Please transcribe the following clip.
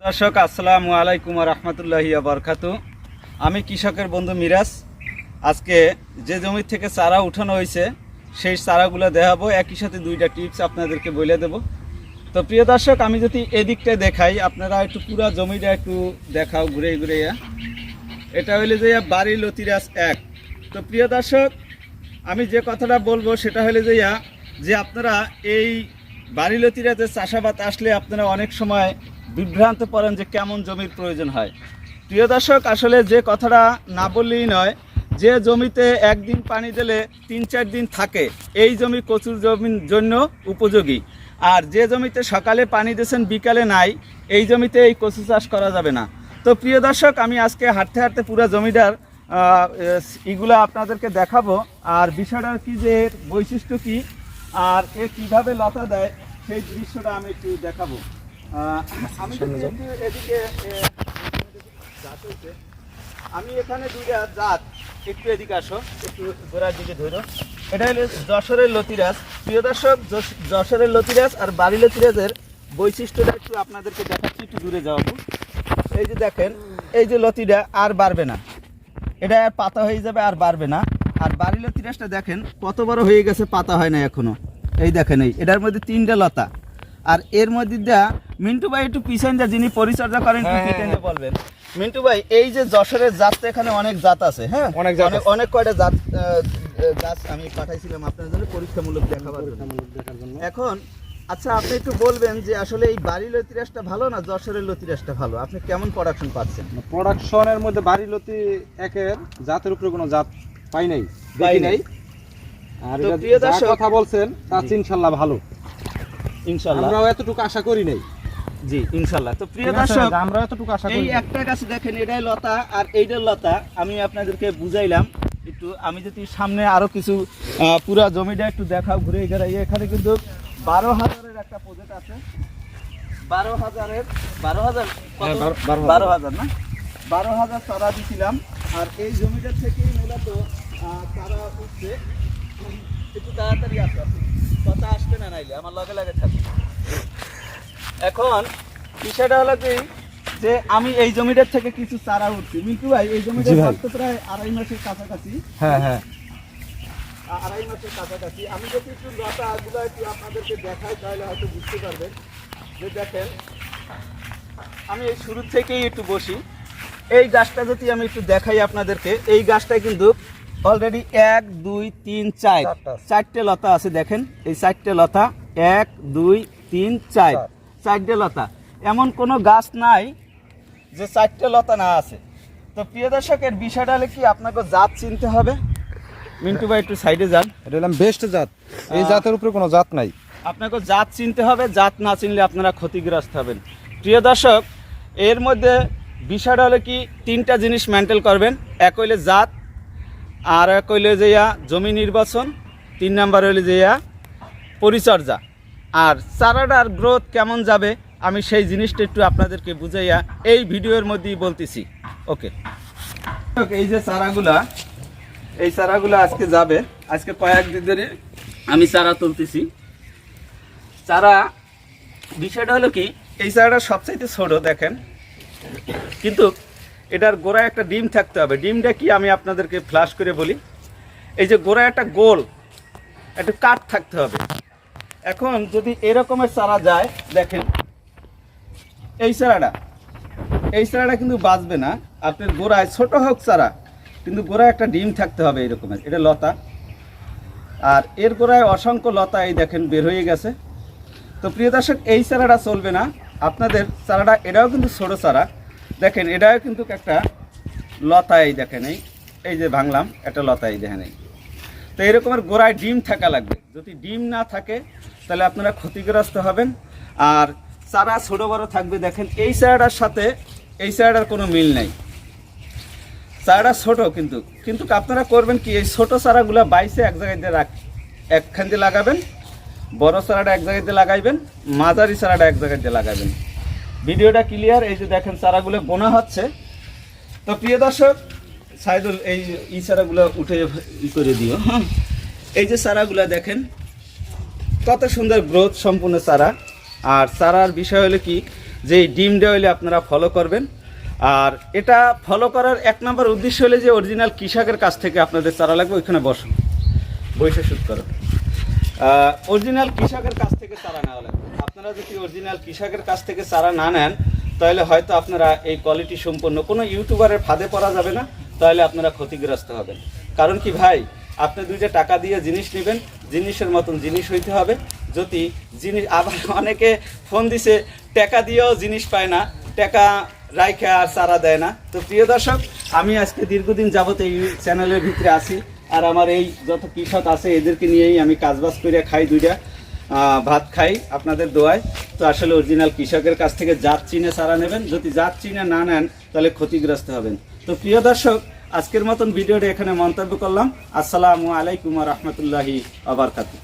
দর্শক, আসসালামু আলাইকুম রহমতুল্লাহি বরকাত আমি কৃষকের বন্ধু মিরাজ। আজকে যে জমি থেকে চারা উঠানো হয়েছে, সেই চারাগুলো দেখাবো। একই সাথে দুইটা টিপস আপনাদেরকে বলে দেব। তো প্রিয় দর্শক, আমি যদি এদিকটা দেখাই, আপনারা একটু পুরো জমিটা একটু দেখাও ঘুরে ঘুরে। এটা হইলে যে বাড়ি লতিরাজ এক। তো প্রিয় দর্শক, আমি যে কথাটা বলব, সেটা হলে যে যে আপনারা এই বাড়ি লতিরাজে চাষাবাদ আসলে আপনারা অনেক সময় বিভ্রান্ত পড়েন যে কেমন জমির প্রয়োজন হয়। প্রিয় দর্শক, আসলে যে কথাটা না বললেই নয়, যে জমিতে একদিন পানি দিলে তিন চার দিন থাকে, এই জমি কচুর জমির জন্য উপযোগী। আর যে জমিতে সকালে পানি দিয়েছেন, বিকালে নাই, এই জমিতে এই কচু চাষ করা যাবে না। তো প্রিয় দর্শক, আমি আজকে হাঁটতে হাঁটতে পুরো জমিটার এগুলো আপনাদেরকে দেখাবো। আর বিষয়টার কি যে বৈশিষ্ট্য কি, আর এ কীভাবে লতা দেয়, সেই দৃশ্যটা আমি একটু দেখাবো। আমি এদিকে। আমি এখানে দুইটা জাত একটু এদিকে আসো একটু গোড়ার দিকে ধরো। এটা হলো যশোরের লতিরাজ। প্রিয় দর্শক যশোরের লতিরাজ আর বাড়ি লতিরাজের বৈশিষ্ট্যটা একটু আপনাদেরকে দেখাচ্ছি একটু দূরে যাব এই যে দেখেন এই যে লতিটা আর বাড়বে না। এটা আর পাতা হয়ে যাবে আর বাড়বে না। আর বাড়ি লতিরাজটা দেখেন কত বড় হয়ে গেছে পাতা হয় না এখনও। এই দেখেন এই এটার মধ্যে তিনটা লতা। আর এর মধ্যে যা মিন্টু ভাই একটু পিছন যা যিনি পরিচর্যা করেন একটু হ্যাঁ, হ্যাঁ, পিছনে বলবেন। মিন্টু ভাই এই যে যশোরের জাত তো এখানে অনেক জাত আছে হ্যাঁ? অনেক জাত অনেক কয়টা জাত আহ, গাছ আমি পাঠাইছিলাম আপনার জন্য পরীক্ষামূলক দেখাবার জন্য। এখন আচ্ছা আপনি একটু বলবেন যে আসলে এই বাড়ি লতিরাজটা ভালো না যশোরের লতিরাজটা ভালো? আপনি কেমন প্রোডাকশন পাচ্ছেন? প্রোডাকশনের মধ্যে বাড়ি লতি একের জাতের উপরে কোনো জাত পাই নাই পাই দেখি নাই। আর প্রিয় দর্শক- কথা বলছেন তা জি। ইনশাল্লাহ ভালো। ইনশাল্লাহ। আমরাও এতটুকু আশা করি নাই। জি ইনশাল্লাহ তো প্রিয়? দর্শক আমরা এতটুকু আশা এই। একটা গাছ দেখেন এটাই লতা আর এইটার লতা। আমি আপনাদেরকে বুঝাইলাম একটু আমি যদি সামনে আরও কিছু পুরা জমিটা একটু দেখাও ঘুরে গেড়াই এখানে কিন্তু বারো হাজারের একটা প্রজেক্ট আছে। বারো হাজারের বারো হাজার হ্যাঁ, বারো- হাজার। না? বারো হাজার চারা দিছিলাম আর এই জমিটার থেকেই মূলত চারা উঠছে। একটু তাড়াতাড়ি আসবে কথা আসবে না নাইলে আমার লগে লাগে থাকবে এখন বিষয়টা হলো কি যে আমি এই জমিটার থেকে কিছু চারা উঠছি। মিন্টু ভাই এই জমিটার জি তো প্রায় আড়াই মাসের কাছাকাছি। হ্যাঁ হ্যাঁ। আড়াই মাসের কাছাকাছি। আমি যদি একটু লতা গুলো একটু আপনাদেরকে দেখাই তাহলে হয়তো বুঝতে পারবেন। যে দেখেন আমি এই শুরু থেকেই একটু বসি। এই গাছটা যদি আমি একটু দেখাই আপনাদেরকে এই গাছটায় কিন্তু অলরেডি এক দুই তিন চার। চারটে লতা আছে দেখেন। এই চারটে লতা এক দুই তিন চার। চারটে লতা। এমন কোনো গাছ নাই যে চারটে লতা না আছে। তো প্রিয় দর্শকের বিষয়টা হলে কি আপনাকে জাত চিনতে হবে। মিন্টু ভাই একটু সাইডে যান। এটা হলাম বেস্ট জাত। এই জাতের উপরে কোনো জাত নাই। আপনাকে জাত চিনতে হবে জাত না চিনলে আপনারা ক্ষতিগ্রস্ত হবেন। প্রিয় দর্শক এর মধ্যে বিষয়টা হলো কি তিনটা জিনিস মেন্টেল করবেন। এক হইলে জাত আর এক হইলে যে জমি নির্বাচন। তিন নাম্বার হইলে যে পরিচর্যা। আর চারাটার গ্রোথ কেমন যাবে, আমি সেই জিনিসটা একটু আপনাদেরকে বুঝাইয়া এই ভিডিওর মধ্যেই বলতেছি। ওকে এই যে চারাগুলা, এই চারাগুলো আজকে যাবে। আজকে কয়েকদিন ধরে আমি চারা তুলতেছি। চারা, বিষয়টা হলো কি, এই চারাটা সবচাইতে ছোট, দেখেন। কিন্তু এটার গোড়ায় একটা ডিম থাকতে হবে। ডিমটা কি আমি আপনাদেরকে ফ্লাশ করে বলি। এই যে গোড়ায় একটা গোল, একটা কাঠ থাকতে হবে। এখন যদি এরকমের চারা যায়, দেখেন, এই চারাটা এই চারাটা কিন্তু বাঁচবে না। আপনার গোড়ায় ছোট হোক চারা, কিন্তু গোড়ায় একটা ডিম থাকতে হবে এরকমের। এটা লতা। আর এর গোড়ায় অসংখ্য লতা এই দেখেন বের হয়ে গেছে। তো প্রিয় দর্শক, এই চারাটা চলবে না। আপনাদের চারাটা, এটাও কিন্তু ছোটো চারা। দেখেন, এটাও কিন্তু একটা লতা এই দেখেন এই। এই যে ভাঙলাম, একটা লতা এই দেখেন এই। তো এরকমের গোড়ায় ডিম থাকা লাগবে। যদি ডিম না থাকে তাহলে আপনারা ক্ষতিগ্রস্ত হবেন। আর চারা ছোটো বড় থাকবে, দেখেন, এই চারাটার সাথে এই চারাটার কোনো মিল নাই। চারাটা ছোট কিন্তু কিন্তু আপনারা করবেন কি, এই ছোটো চারাগুলো বাইসে এক জায়গায় দিয়ে রাখ, একখান দিয়ে লাগাবেন, বড় চারাটা এক জায়গায় দিয়ে লাগাইবেন, মাঝারি চারাটা এক জায়গায় দিয়ে লাগাবেন। ভিডিওটা ক্লিয়ার, এই যে দেখেন চারাগুলো বোনা হচ্ছে। তো প্রিয় দর্শক, সাইদুল, এই ই চারাগুলো উঠে ই করে দিও হ্যাঁ। এই যে চারাগুলো দেখেন কত সুন্দর গ্রোথ সম্পূর্ণ চারা। আর চারার বিষয় হলো কি যে ডিমটা হইলে আপনারা ফলো করবেন। আর এটা ফলো করার এক নম্বর উদ্দেশ্য হলে যে অরিজিনাল কৃষকের কাছ থেকে আপনাদের চারা লাগবে, ওইখানে বসুন। বৈশা শুট করো অরিজিনাল কৃষকের কাছ থেকে চারা নেওয়া লাগবে। আপনারা যদি অরিজিনাল কৃষকের কাছ থেকে চারা না নেন, তাহলে হয়তো আপনারা এই কোয়ালিটি সম্পন্ন কোনো ইউটিউবারের ফাঁদে পড়া যাবে না, তাহলে আপনারা ক্ষতিগ্রস্ত হবেন। কারণ কি ভাই আপনি দুইটা টাকা দিয়ে জিনিস নেবেন, জিনিসের মতন জিনিস হইতে হবে। যদি জিনিস, আবার অনেকে ফোন দিছে, টাকা দিয়েও জিনিস পায় না, টাকা রাইখে আর চারা দেয় না। তো প্রিয় দর্শক, আমি আজকে দীর্ঘদিন যাবত এই চ্যানেলের ভিতরে আছি, আর আমার এই যত কৃষক আছে, এদেরকে নিয়েই আমি কাজবাজ করে খাই দুইটা ভাত খাই আপনাদের দোয়ায়। তো আসলে অরিজিনাল কৃষকের কাছ থেকে জাত চিনে চারা নেবেন। যদি জাত চিনে না নেন, তাহলে ক্ষতিগ্রস্ত হবেন। তো প্রিয় দর্শক আজকের মতন ভিডিওটা এখানে মন্তব্য করলাম। আসসালামু আলাইকুম রহমতুল্লাহি আবরকাতু